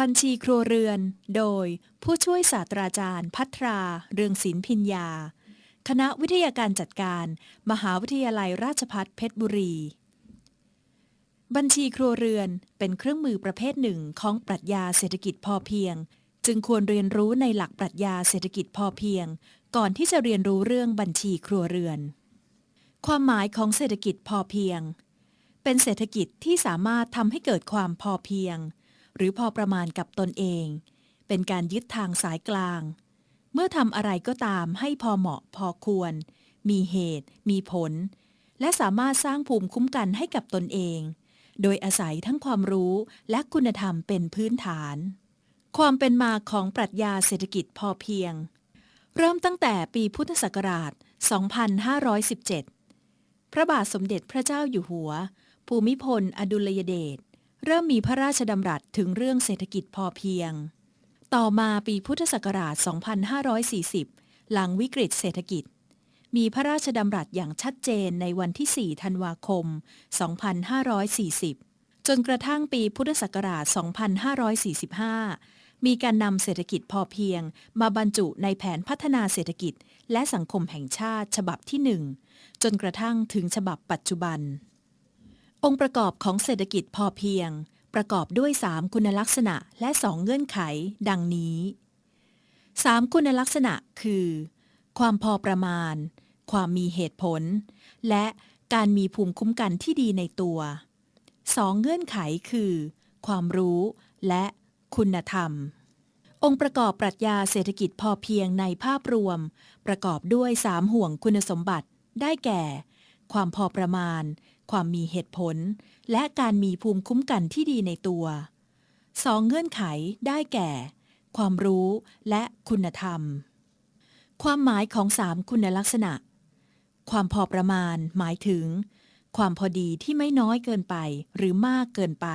บัญชีครัวเรือน โดยผู้ช่วยศาสตราจารย์ พัทรา เรืองศิลป์พิญญา คณะวิทยาการจัดการ มหาวิทยาลัยราชภัฏเพชรบุรี บัญชีครัวเรือนเป็นเครื่องมือประเภทหนึ่งของปรัชญาเศรษฐกิจพอเพียง จึงควรเรียนรู้ในหลักปรัชญาเศรษฐกิจพอเพียง ก่อนที่จะเรียนรู้เรื่องบัญชีครัวเรือน ความหมายของเศรษฐกิจพอเพียง เป็นเศรษฐกิจที่สามารถทำให้เกิดความพอเพียง หรือพอประมาณกับตนเอง เป็นการยึดทางสายกลาง เมื่อทำอะไรก็ตามให้พอเหมาะพอควร มีเหตุ มีผล และสามารถสร้างภูมิคุ้มกันให้กับตนเอง โดยอาศัยทั้งความรู้และคุณธรรมเป็นพื้นฐาน ความเป็นมาของปรัชญาเศรษฐกิจพอเพียง เริ่มตั้งแต่ปีพุทธศักราช 2517 พระบาทสมเด็จพระเจ้าอยู่หัว ภูมิพล อดุลยเดช เริ่มมีพระราชดำรัสถึงเรื่องเศรษฐกิจพอเพียง ต่อมาปีพุทธศักราช 2540 หลังวิกฤตเศรษฐกิจ มีพระราชดำรัสอย่างชัดเจนในวันที่ 4 ธันวาคม 2540 จนกระทั่งปีพุทธศักราช 2545 มีการนำเศรษฐกิจพอเพียง มาบรรจุในแผนพัฒนาเศรษฐกิจ และสังคมแห่งชาติฉบับที่ 1 จนกระทั่งถึงฉบับปัจจุบัน องค์ประกอบของเศรษฐกิจพอเพียง ประกอบด้วย 3 คุณลักษณะและ 2 เงื่อนไข ดังนี้ 3 คุณลักษณะคือ ความพอประมาณ ความมีเหตุผล และการมีภูมิคุ้มกันที่ดีในตัว 2 เงื่อนไขคือ ความรู้และคุณธรรม องค์ประกอบปรัชญาเศรษฐกิจพอเพียงในภาพรวม ประกอบด้วย 3 ห่วงคุณสมบัติ ได้แก่ ความพอประมาณ ความมีเหตุผล และการมีภูมิคุ้มกันที่ดีในตัว2เงื่อนไขได้แก่ ความรู้และคุณธรรม ความหมายของ3คุณลักษณะ ความพอประมาณหมายถึง ความพอดีที่ไม่น้อยเกินไปหรือมากเกินไป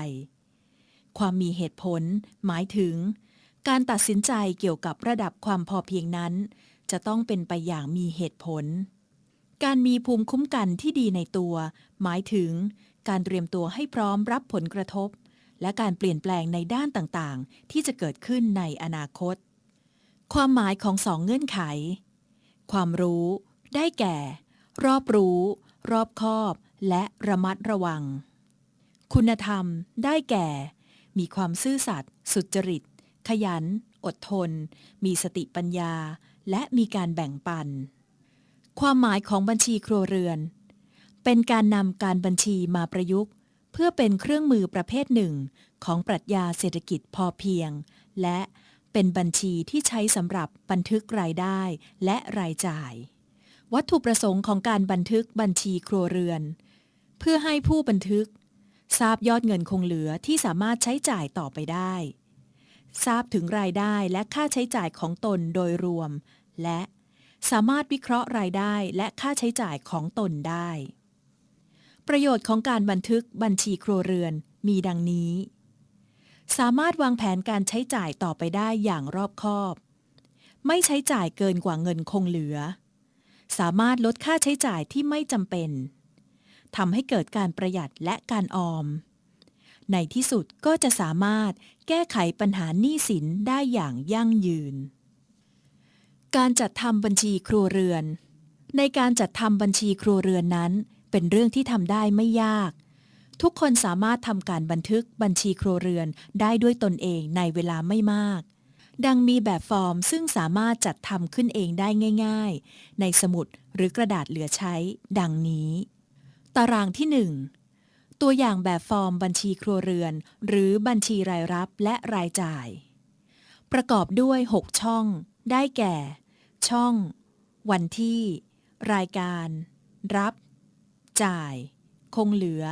ความมีเหตุผล หมายถึง การตัดสินใจเกี่ยวกับระดับความพอเพียงนั้น จะต้องเป็นไปอย่างมีเหตุผล การมีภูมิคุ้มกันที่ดีในตัว หมายถึง การเตรียมตัวให้พร้อมรับผลกระทบ และการเปลี่ยนแปลงในด้านต่างๆ ที่จะเกิดขึ้นในอนาคต ความหมายของสองเงื่อนไข ความรู้ ได้แก่ รอบรู้ รอบคอบ และระมัดระวัง คุณธรรม ได้แก่ มีความซื่อสัตย์สุจริต ขยัน อดทน มีสติปัญญา และมีการแบ่งปัน ความหมายของบัญชีครัวเรือน เป็นการนำการบัญชีมาประยุกต์ เพื่อเป็นเครื่องมือประเภทหนึ่ง ของปรัชญาเศรษฐกิจพอเพียง และเป็นบัญชีที่ใช้สำหรับบันทึกรายได้และรายจ่าย วัตถุประสงค์ของการบันทึกบัญชีครัวเรือน เพื่อให้ผู้บันทึก ทราบยอดเงินคงเหลือที่สามารถใช้จ่ายต่อไปได้ ทราบถึงรายได้และค่าใช้จ่ายของตนโดยรวม และ สามารถวิเคราะห์รายได้และค่าใช้จ่ายของตนได้ ประโยชน์ของการบันทึกบัญชีครัวเรือนมีดังนี้ สามารถวางแผนการใช้จ่ายต่อไปได้อย่างรอบคอบ ไม่ใช้จ่ายเกินกว่าเงินคงเหลือ สามารถลดค่าใช้จ่ายที่ไม่จำเป็นทำให้เกิดการประหยัดและการออม ในที่สุดก็จะสามารถแก้ไขปัญหาหนี้สินได้อย่างยั่งยืน การจัดทำบัญชีครัวเรือน ในการจัดทำบัญชีครัวเรือนนั้น เป็นเรื่องที่ทำได้ไม่ยาก ทุกคนสามารถทำการบันทึกบัญชีครัวเรือนได้ด้วยตนเองในเวลาไม่มาก ดังมีแบบฟอร์มซึ่งสามารถจัดทำขึ้นเองได้ง่าย ๆ ในสมุดหรือกระดาษเหลือใช้ ดังนี้ ตารางที่ 1 ตัวอย่างแบบฟอร์มบัญชีครัวเรือน หรือบัญชีรายรับและรายจ่าย ประกอบด้วย 6 ช่อง ได้แก่ ช่อง วันที่ รายการ รับ จ่าย คงเหลือ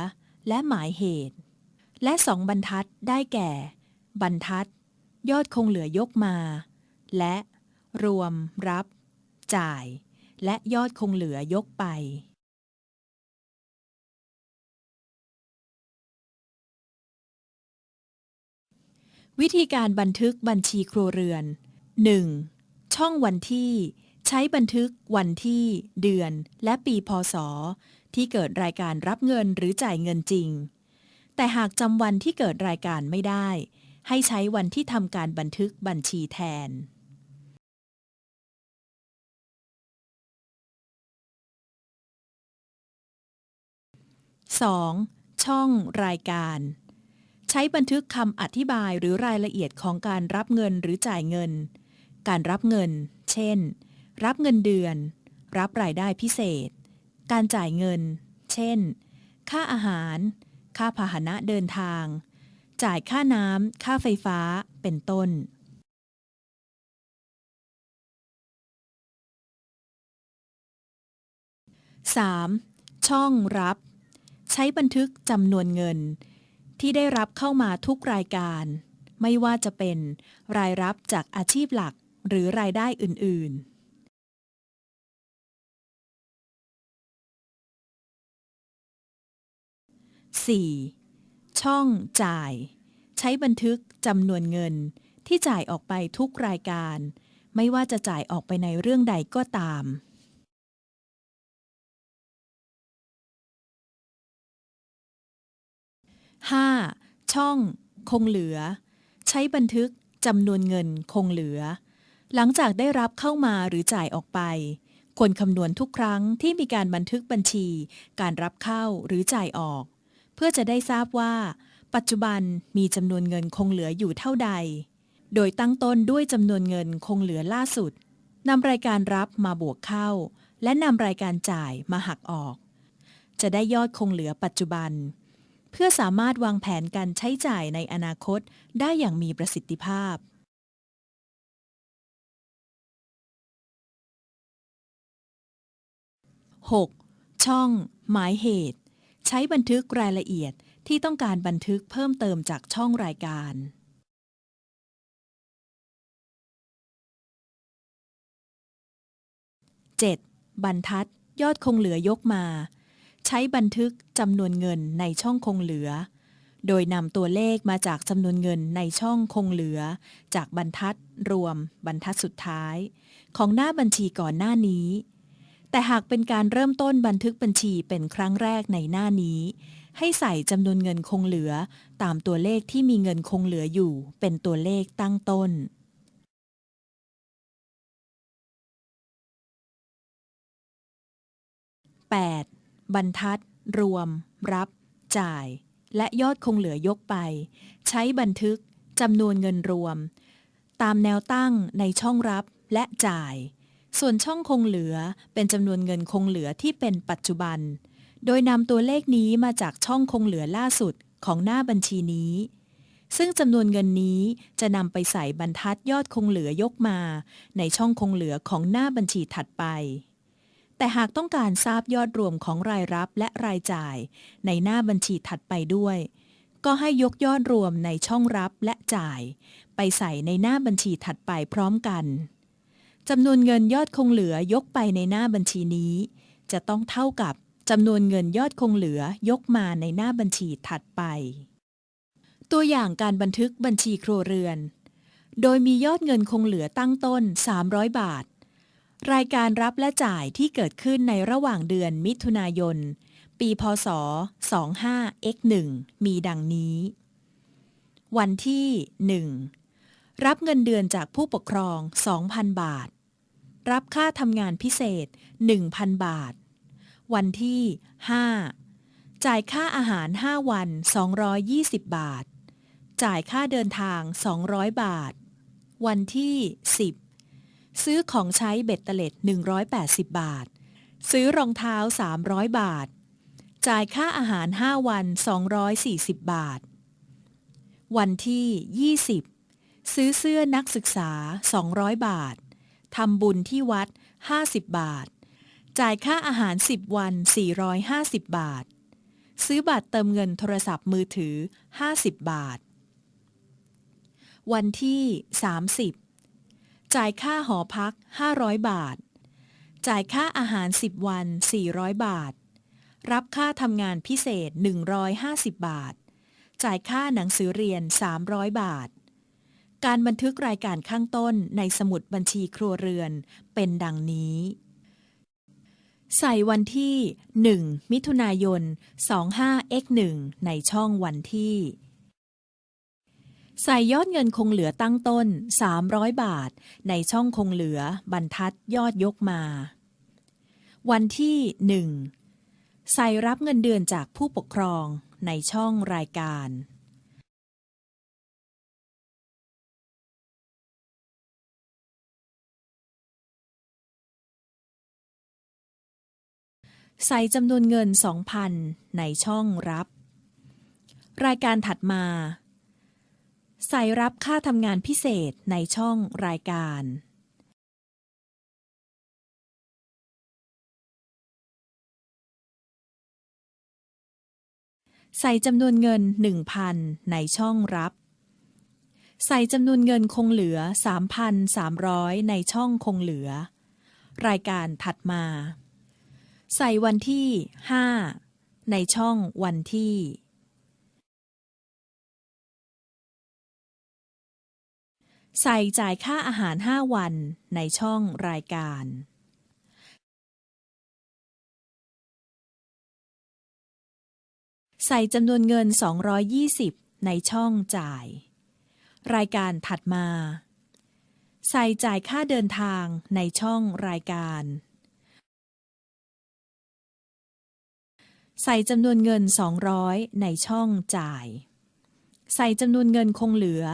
และหมายเหตุ และสองบรรทัดได้แก่ บรรทัด ยอดคงเหลือยกมา และ รวม รับ จ่าย และยอดคงเหลือยกไปวิธีการบันทึกบัญชีครัวเรือน 1. ช่องวันที่ ใช้บันทึกวันที่ เดือน และปีพศ ที่เกิดรายการรับเงินหรือจ่ายเงินจริง แต่หากจำวันที่เกิดรายการไม่ได้ ให้ใช้วันที่ทำการบันทึกบัญชีแทน 2. ช่องรายการ ใช้บันทึกคำอธิบายหรือรายละเอียดของการรับเงินหรือจ่ายเงิน การรับเงิน เช่น รับเงินเดือน รับรายได้พิเศษ การจ่ายเงิน เช่น ค่าอาหาร ค่าพาหนะเดินทาง จ่ายค่าน้ำ ค่าไฟฟ้า เป็นต้น 3. ช่องรับ ใช้บันทึกจำนวนเงิน ที่ได้รับเข้ามาทุกรายการ ไม่ว่าจะเป็น รายรับจากอาชีพหลัก หรือรายได้อื่นๆ 4. ช่องจ่าย ใช้บันทึกจำนวนเงินที่จ่ายออกไปทุกรายการ ไม่ว่าจะจ่ายออกไปในเรื่องใดก็ตาม 5. ช่อง คงเหลือ ใช้บันทึกจำนวนเงินคงเหลือ หลังจากได้รับเข้ามาหรือจ่ายออกไป ควรคำนวณทุกครั้งที่มีการบันทึกบัญชี การรับเข้าหรือจ่ายออก เพื่อจะได้ทราบว่า ปัจจุบันมีจำนวนเงินคงเหลืออยู่เท่าใด โดยตั้งต้นด้วยจำนวนเงินคงเหลือล่าสุดนำรายการรับมาบวกเข้า และนำรายการจ่ายมาหักออก จะได้ยอดคงเหลือปัจจุบัน เพื่อสามารถวางแผนการใช้จ่ายในอนาคตได้อย่างมีประสิทธิภาพ 6. ช่อง หมายเหตุ ใช้บันทึกรายละเอียดที่ต้องการบันทึกเพิ่มเติมจากช่องรายการ 7. บรรทัด ยอดคงเหลือยกมา ใช้บันทึกจำนวนเงินในช่องคงเหลือ โดยนำตัวเลขมาจากจำนวนเงินในช่องคงเหลือ จากบรรทัดรวมบรรทัดสุดท้าย ของหน้าบัญชีก่อนหน้านี้ แต่หากเป็นการเริ่มต้นบันทึกบัญชีเป็นครั้งแรกในหน้านี้ ให้ใส่จำนวนเงินคงเหลือ ตามตัวเลขที่มีเงินคงเหลืออยู่ เป็นตัวเลขตั้งต้น 8. บรรทัด รวม รับ จ่าย และยอดคงเหลือยกไป ใช้บันทึกจำนวนเงินรวม ตามแนวตั้งในช่องรับและจ่าย ส่วนช่องคงเหลือเป็นจำนวนเงินคงเหลือที่เป็นปัจจุบัน โดยนำตัวเลขนี้มาจากช่องคงเหลือล่าสุดของหน้าบัญชีนี้ ซึ่งจำนวนเงินนี้จะนำไปใส่บรรทัดยอดคงเหลือยกมา ในช่องคงเหลือของหน้าบัญชีถัดไป แต่หากต้องการทราบยอดรวมของรายรับและรายจ่าย ในหน้าบัญชีถัดไปด้วย ก็ให้ยกยอดรวมในช่องรับและจ่าย ไปใส่ในหน้าบัญชีถัดไปพร้อมกัน จำนวนเงินยอดคงเหลือยกไปในหน้าบัญชีนี้ จะต้องเท่ากับจำนวนเงินยอดคงเหลือยกมาในหน้าบัญชีถัดไป ตัวอย่างการบันทึกบัญชีครัวเรือน โดยมียอดเงินคงเหลือตั้งต้น 300 บาท รายการรับและจ่ายที่เกิดขึ้นในระหว่างเดือนมิถุนายน ปีพศ 25x1 มีดังนี้ วันที่ 1. รับเงินเดือนจากผู้ปกครอง 2,000 บาท รับค่าทำงานพิเศษ 1,000 บาท วันที่ 5. จ่ายค่าอาหาร 5 วัน 220 บาท จ่ายค่าเดินทาง 200 บาท วันที่ 10 ซื้อของใช้เบ็ดเตล็ด 180 บาท ซื้อรองเท้า 300 บาท จ่ายค่าอาหาร 5 วัน 240 บาท วันที่ 20 ซื้อเสื้อนักศึกษา 200 บาท ทำบุญที่วัด 50 บาท จ่ายค่าอาหาร 10 วัน 450 บาท ซื้อบัตรเติมเงินโทรศัพท์มือถือ 50 บาท วันที่ 30 จ่ายค่าหอพัก 500 บาท จ่ายค่าอาหาร 10 วัน 400 บาท รับค่าทำงานพิเศษ 150 บาท จ่ายค่าหนังสือเรียน 300 บาท การบันทึกรายการข้างต้นในสมุดบัญชีครัวเรือน เป็นดังนี้ ใส่วันที่ 1 มิถุนายน 25x1 ในช่องวันที่ ใส่ยอดเงินคงเหลือตั้งต้น 300 บาท ในช่องคงเหลือบรรทัดยอดยกมา วันที่ 1. ใส่รับเงินเดือนจากผู้ปกครองในช่องรายการ ใส่จำนวนเงิน 2,000 ในช่องรับ รายการถัดมา ใส่รับค่าทำงานพิเศษในช่องรายการ ใส่จำนวนเงิน 1,000 ในช่องรับ ใส่จำนวนเงินคงเหลือ 3,300 ในช่องคงเหลือ รายการถัดมา ใส่วันที่5ในช่องวันที่ ใส่จ่ายค่าอาหาร5วันในช่องรายการ ใส่จำนวนเงิน 220 ในช่องจ่าย รายการถัดมา ใส่จ่ายค่าเดินทางในช่องรายการ ใส่จำนวนเงิน 200 ในช่องจ่าย ใส่จำนวนเงินคงเหลือ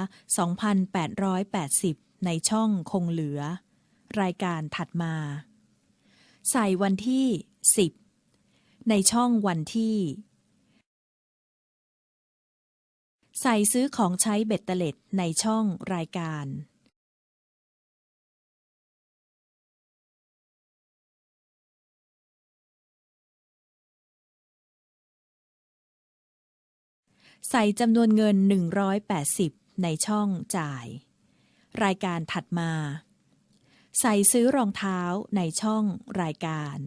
2,880 ในช่องคงเหลือ รายการถัดมา ใส่วันที่ 10 ในช่องวันที่ ใส่ซื้อของใช้เบ็ดเตล็ดในช่องรายการ ใส่จำนวนเงิน 180 ในช่องจ่าย รายการถัดมา ใส่ซื้อรองเท้าในช่องรายการ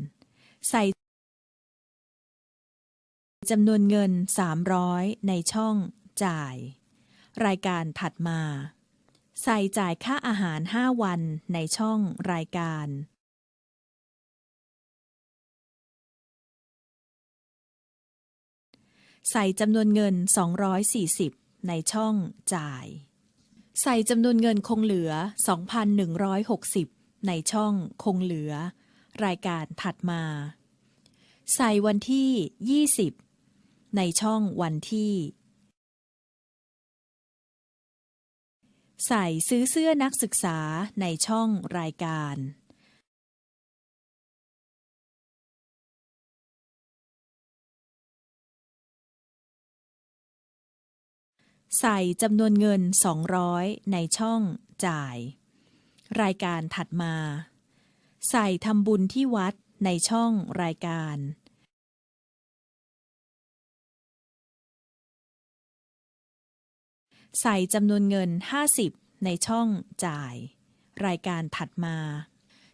ใส่จำนวนเงิน 300 ในช่องจ่าย รายการถัดมา ใส่จ่ายค่าอาหาร 5 วันในช่องรายการ ใส่จำนวนเงิน 240 ในช่องจ่าย ใส่จำนวนเงินคงเหลือ 2,160 ในช่องคงเหลือ รายการถัดมา ใส่วันที่ 20 ในช่องวันที่ ใส่ซื้อเสื้อนักศึกษาในช่องรายการ ใส่จำนวนเงิน 200 ในช่องจ่าย รายการถัดมา ใส่ทำบุญที่วัดในช่องรายการ ใส่จำนวนเงิน 50 ในช่องจ่าย รายการถัดมา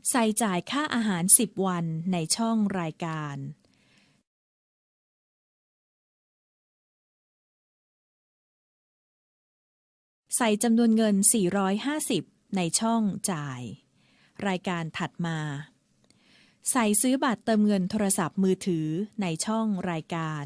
ใส่จ่ายค่าอาหาร 10 วันในช่องรายการ ใส่จำนวนเงิน 450 ในช่องจ่าย รายการถัดมา ใส่ซื้อบัตรเติมเงินโทรศัพท์มือถือในช่องรายการ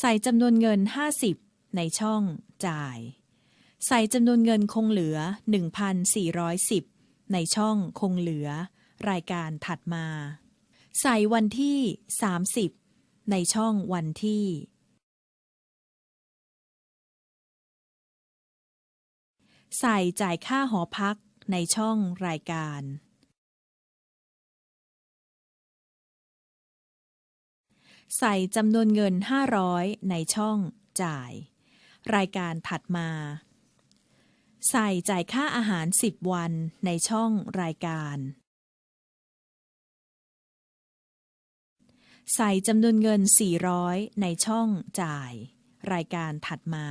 ใส่จำนวนเงิน 50 ในช่องจ่าย ใส่จำนวนเงินคงเหลือ 1,410 ในช่องคงเหลือ รายการถัดมา ใส่วันที่ 30 ในช่องวันที่ ใส่จ่ายค่าหอพักในช่องรายการ ใส่จำนวนเงิน 500 ในช่องจ่าย รายการถัดมา ใส่จ่ายค่าอาหาร 10 วันในช่องรายการ ใส่จำนวนเงิน 400 ในช่องจ่าย รายการถัดมา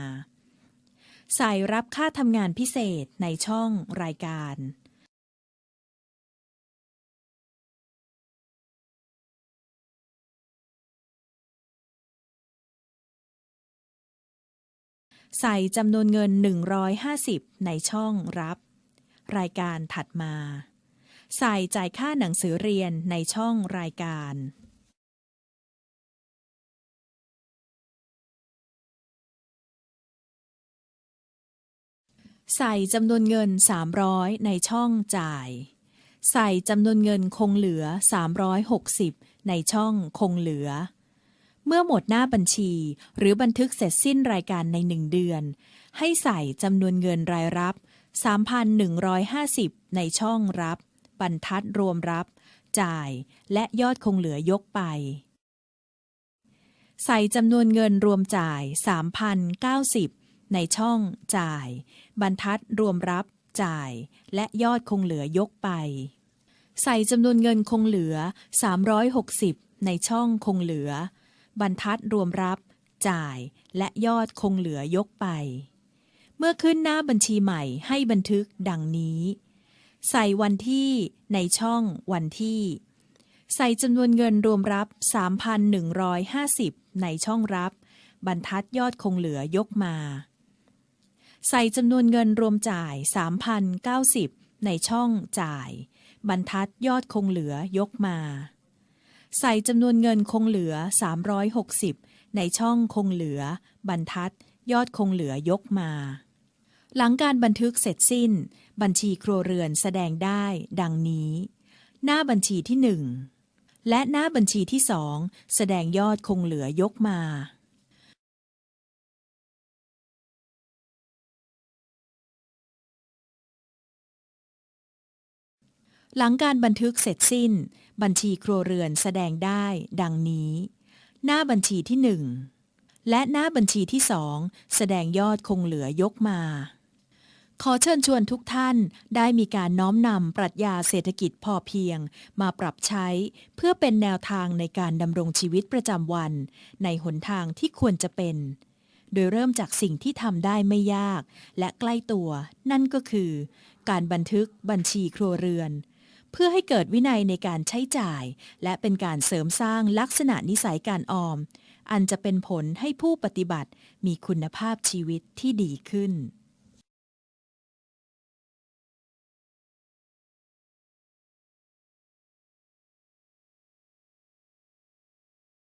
ใส่รับค่าทำงานพิเศษในช่องรายการ ใส่จำนวนเงิน 150 ในช่องรับ รายการถัดมา ใส่จ่ายค่าหนังสือเรียนในช่องรายการ ใส่จำนวนเงิน 300 ในช่องจ่าย ใส่จำนวนเงินคงเหลือ 360 ในช่องคงเหลือ เมื่อหมดหน้าบัญชี หรือบันทึกเสร็จสิ้นรายการในหนึ่งเดือน ให้ใส่จำนวนเงินรายรับ 3,150 ในช่องรับ บรรทัดรวมรับ จ่าย และยอดคงเหลือยกไป ใส่จำนวนเงินรวมจ่าย 3,090 ในช่องจ่าย บรรทัดรวมรับจ่าย และยอดคงเหลือยกไป ใส่จำนวนเงินคงเหลือ 360 ในช่องคงเหลือ บรรทัดรวมรับ จ่าย และยอดคงเหลือยกไป เมื่อขึ้นหน้าบัญชีใหม่ให้บันทึกดังนี้ ใส่วันที่ในช่องวันที่ ใส่จำนวนเงินรวมรับ 3,150 ในช่องรับ บรรทัดยอดคงเหลือยกมา ใส่จำนวนเงินรวมจ่าย 3,090 ในช่องจ่าย บรรทัดยอดคงเหลือยกมา ใส่จำนวนเงินคงเหลือ 360 ในช่องคงเหลือ บรรทัด ยอดคงเหลือยกมา หลังการบันทึกเสร็จสิ้น บัญชีครัวเรือนแสดงได้ ดังนี้ หน้าบัญชีที่หนึ่งและหน้าบัญชีที่สองแสดงยอดคงเหลือยกมา หลังการบันทึกเสร็จสิ้น บัญชีครัวเรือนแสดงได้ ดังนี้ หน้าบัญชีที่หนึ่งและหน้าบัญชีที่สองแสดงยอดคงเหลือยกมา ขอเชิญชวนทุกท่านได้มีการน้อมนำปรัชญาเศรษฐกิจพอเพียง มาปรับใช้เพื่อเป็นแนวทางในการดำรงชีวิตประจำวัน ในหนทางที่ควรจะเป็นโดยเริ่มจากสิ่งที่ทำได้ไม่ยาก และใกล้ตัว นั่นก็คือ การบันทึกบัญชีครัวเรือน เพื่อให้เกิดวินัยในการใช้จ่าย และเป็นการเสริมสร้างลักษณะนิสัยการออม อันจะเป็นผลให้ผู้ปฏิบัติมีคุณภาพชีวิตที่ดีขึ้น